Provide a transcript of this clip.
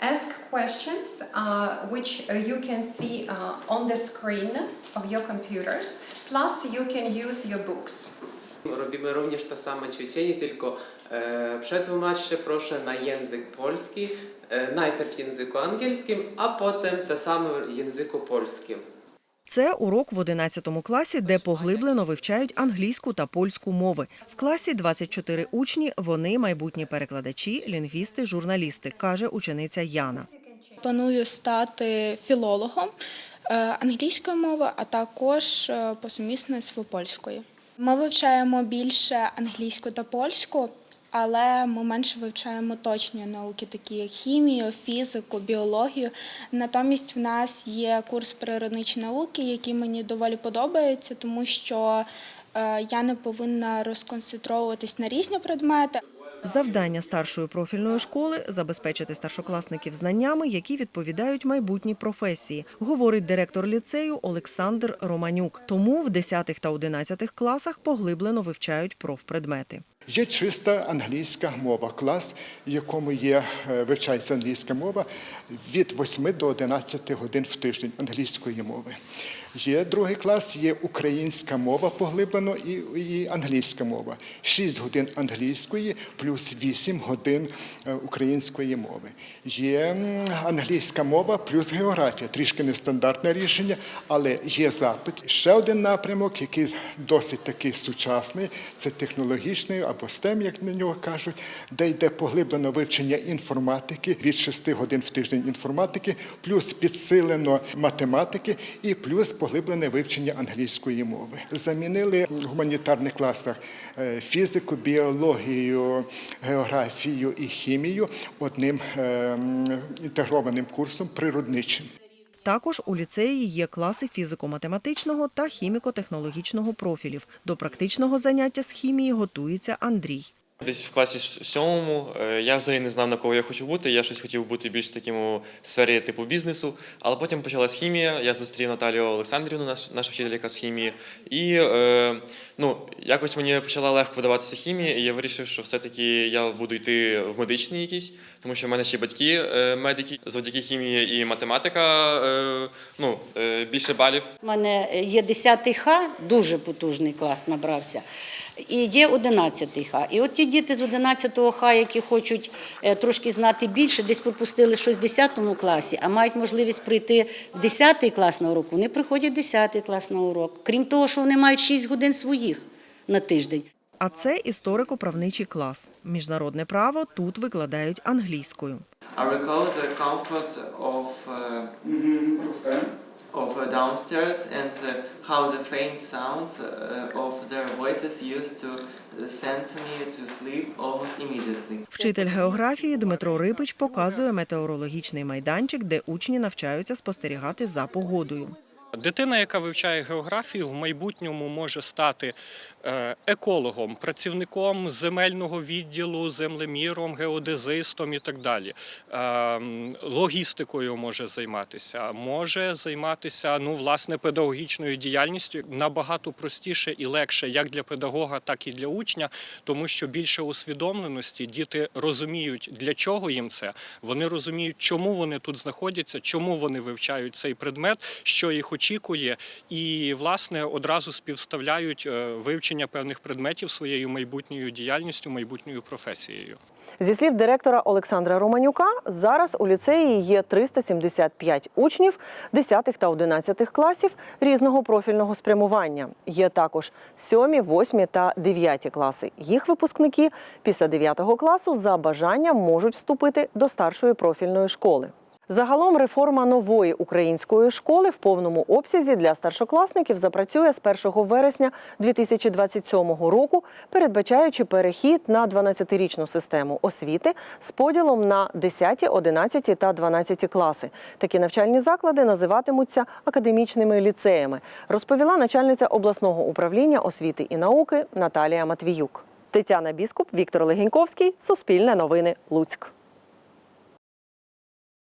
ask questions uh, which uh, you can see uh, on the screen of your computers. Plus, you can use your books. Robimy również to samo ćwiczenie, tylko e, przetłumaczcie proszę na język polski, e, najpierw w języku angielskim, a potem te same w języku polskim. Це урок в 11 класі, де поглиблено вивчають англійську та польську мови. В класі 24 учні. Вони майбутні перекладачі, лінгвісти, журналісти, каже учениця Яна. Планую стати філологом е, англійської мови, а також е, по сумісництву польської. Ми вивчаємо більше англійську та польську, але ми менше вивчаємо точні науки, такі як хімію, фізику, біологію. Натомість в нас є курс природничі науки, який мені доволі подобається, тому що е, я не повинна розконцентровуватись на різні предмети. Завдання старшої профільної школи забезпечити старшокласників знаннями, які відповідають майбутній професії, говорить директор ліцею Олександр Романюк. Тому в 10 та 11 класах поглиблено вивчають профпредмети. Є чиста англійська мова, клас, в якому є, е, вивчається англійська мова від 8 до 11 годин в тиждень англійської мови. Є другий клас, є українська мова поглиблено і, і англійська мова. 6 годин англійської плюс 8 годин е, української мови. Є англійська мова плюс географія. Трішки нестандартне рішення, але є запит. Ще один напрямок, який досить такий сучасний, це технологічний або STEM, як на нього кажуть, де йде поглиблено вивчення інформатики від 6 годин в тиждень інформатики, плюс підсилено математики і плюс поглиблене вивчення англійської мови. Замінили в гуманітарних класах е, фізику, біологію, географію і хімію одним е, інтегрованим курсом природничим. Також у ліцеї є класи фізико-математичного та хіміко-технологічного профілів. До практичного заняття з хімії готується Андрій. Десь в класі сьомому е, я взагалі не знав, на кого я хочу бути. Я щось хотів бути більш таким у сфері типу бізнесу. Але потім почалась хімія. Я зустрів Наталію Олександрівну, наш, наша вчителька з хімії. І е, ну, якось мені почала легко видаватися хімія, і я вирішив, що все-таки я буду йти в медичний якийсь, тому що в мене ще батьки е, медики. Завдяки хімії і математика е, ну, е, більше балів. У мене є 10 Х, дуже потужний клас набрався, і є 11 Х. І от ті діти з 11 Х, які хочуть трошки знати більше, десь пропустили щось в 10 класі, а мають можливість прийти в 10 клас на урок, вони приходять в 10 клас на урок. Крім того, що вони мають 6 годин своїх на тиждень. А це історико-правничий клас. Міжнародне право тут викладають англійською. Of uh, uh, downstairs and uh, how the faint sounds of their voices used to send me to sleep almost immediately. Вчитель географії Дмитро Рипич показує метеорологічний майданчик, де учні навчаються спостерігати за погодою. Дитина, яка вивчає географію, в майбутньому може стати е, екологом, працівником земельного відділу, землеміром, геодезистом і так далі. Е, Логістикою може займатися, може займатися ну, власне, педагогічною діяльністю набагато простіше і легше як для педагога, так і для учня, тому що більше усвідомленості діти розуміють, для чого їм це. Вони розуміють, чому вони тут знаходяться, чому вони вивчають цей предмет, що їх очікує, і власне одразу співставляють е, вивчення певних предметів своєю майбутньою діяльністю, майбутньою професією. Зі слів директора Олександра Романюка, зараз у ліцеї є 375 учнів 10 та 11 класів різного профільного спрямування. Є також 7, 8 та 9 класи. Їх випускники після 9 класу за бажанням можуть вступити до старшої профільної школи. Загалом реформа нової української школи в повному обсязі для старшокласників запрацює з 1 вересня 2027 року, передбачаючи перехід на 12-річну систему освіти з поділом на 10, 11 та 12 класи. Такі навчальні заклади називатимуться академічними ліцеями, розповіла начальниця обласного управління освіти і науки Наталія Матвіюк. Тетяна Біскуп, Віктор Легеньковський, Суспільне новини, Луцьк.